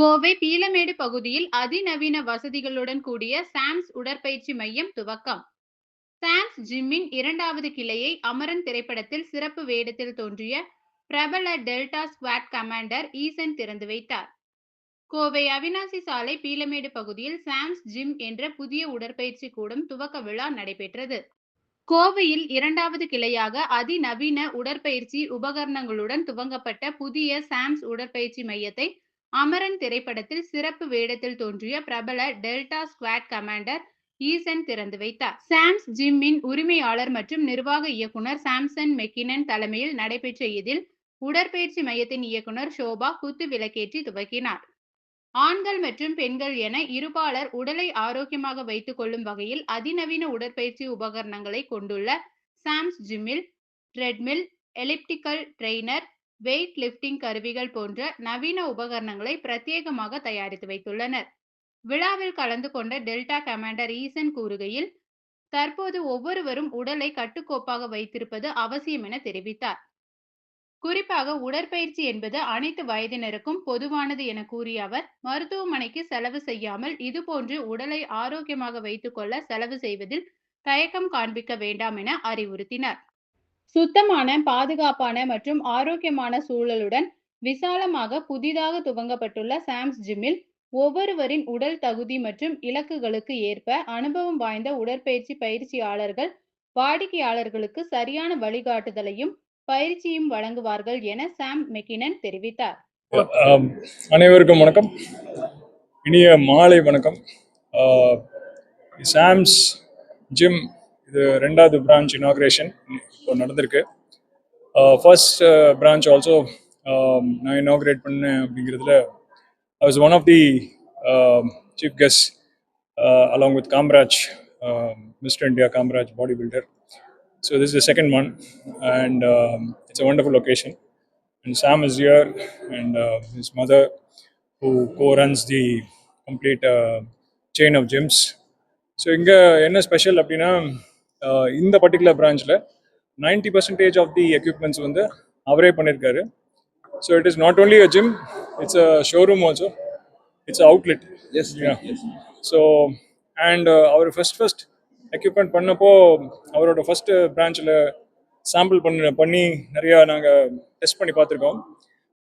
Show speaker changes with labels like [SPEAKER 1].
[SPEAKER 1] கோவை பீலமேடு பகுதியில் அதிநவீன வசதிகளுடன் கூடிய சாம்ஸ் உடற்பயிற்சி மையம் துவக்கம். சாம்ஸ் ஜிம்மின் இரண்டாவது கிளையை அமரன் திரைப்படத்தில் சிறப்பு வேடத்தில் தோன்றிய பிரபல டெல்டா ஸ்குவாட் கமாண்டர் ஈசன் திறந்து வைத்தார். கோவை அவினாசி சாலை பீலமேடு பகுதியில் சாம்ஸ் ஜிம் என்ற புதிய உடற்பயிற்சி கூடம் துவக்க விழா நடைபெற்றது. கோவையில் இரண்டாவது கிளையாக அதிநவீன உடற்பயிற்சி உபகரணங்களுடன் துவங்கப்பட்ட புதிய சாம்ஸ் உடற்பயிற்சி மையத்தை அமரன் திரைப்படத்தில் சிறப்பு வேடத்தில் தோன்றிய பிரபல டெல்டா ஸ்குவாட் கமாண்டர் ஈசன் திறந்து வைத்தார். சாம்ஸ் ஜிம்மின் உரிமையாளர் மற்றும் நிர்வாக இயக்குனர் சாம்சன் மெக்கினன் தலைமையில் நடைபெற்ற இதில் உடற்பயிற்சி மையத்தின் இயக்குனர் ஷோபா குத்து விளக்கேற்றி துவக்கினார். ஆண்கள் மற்றும் பெண்கள் என இருபாலர் உடலை ஆரோக்கியமாக வைத்துக் கொள்ளும் வகையில் அதிநவீன உடற்பயிற்சி உபகரணங்களை கொண்டுள்ள சாம்ஸ் ஜிம்மில் treadmill elliptical trainer weight lifting கருவிகள் போன்ற நவீன உபகரணங்களை பிரத்யேகமாக தயாரித்து வைத்துள்ளனர். விழாவில் கலந்து கொண்ட டெல்டா கமாண்டர் ஈசன் கூறுகையில் தற்போது ஒவ்வொருவரும் உடலை கட்டுக்கோப்பாக வைத்திருப்பது அவசியம் என தெரிவித்தார். குறிப்பாக உடற்பயிற்சி என்பது அனைத்து வயதினருக்கும் பொதுவானது என கூறிய அவர் மருத்துவமனைக்கு செலவு செய்யாமல் இதுபோன்று உடலை ஆரோக்கியமாக வைத்துக்கொள்ள செலவு செய்வதில் தயக்கம் காண்பிக்க வேண்டாம் என அறிவுறுத்தினார். சுத்தமான பாதுகாப்பான மற்றும் ஆரோக்கியமான சூழலுடன் விசாலமாக புதிதாக துவங்கப்பட்டுள்ள சாம்ஸ் ஜிம்மில் ஒவ்வொருவரின் உடல் தகுதி மற்றும் இலக்குகளுக்கு ஏற்ப அனுபவம் வாய்ந்த உடற்பயிற்சி பயிற்சியாளர்கள் வாடிக்கையாளர்களுக்கு சரியான வழிகாட்டுதலையும் பயிற்சியும் வழங்குவார்கள் என சாம் மெக்கினன் தெரிவித்தார்.
[SPEAKER 2] Um, அனைவருக்கும் வணக்கம். இனிய மாலை வணக்கம். சாம்ஸ் ஜிம் இது ரெண்டாவது பிரான்ச் இனாக்ரேஷன் இப்போ நடந்திருக்கு ஃபர்ஸ்ட் பிரான்ச் ஆல்சோ நான் இனாக்ரேட் பண்ணேன் அப்படிங்கிறதுல I was one of the chief guest along with Kamraj Mister India Kamraj body builder So this is the second one, and um, it's a wonderful location. And Sam is here, and uh, his mother, who co-runs the complete uh, chain of gyms. So இங்கே என்ன special அப்படின்னா uh, இந்த particular பிரான்ச்சில் ninety percentage of the equipments வந்து அவரே பண்ணியிருக்காரு so it is not only a gym it's a showroom also it's outlet
[SPEAKER 3] Yes,
[SPEAKER 2] Yeah.
[SPEAKER 3] yes.
[SPEAKER 2] So and our first first equipment பண்ணப்போ அவரோட first பிரான்ச்சில் sample பண்ண பண்ணி நிறையா நாங்கள் டெஸ்ட் பண்ணி பார்த்துருக்கோம்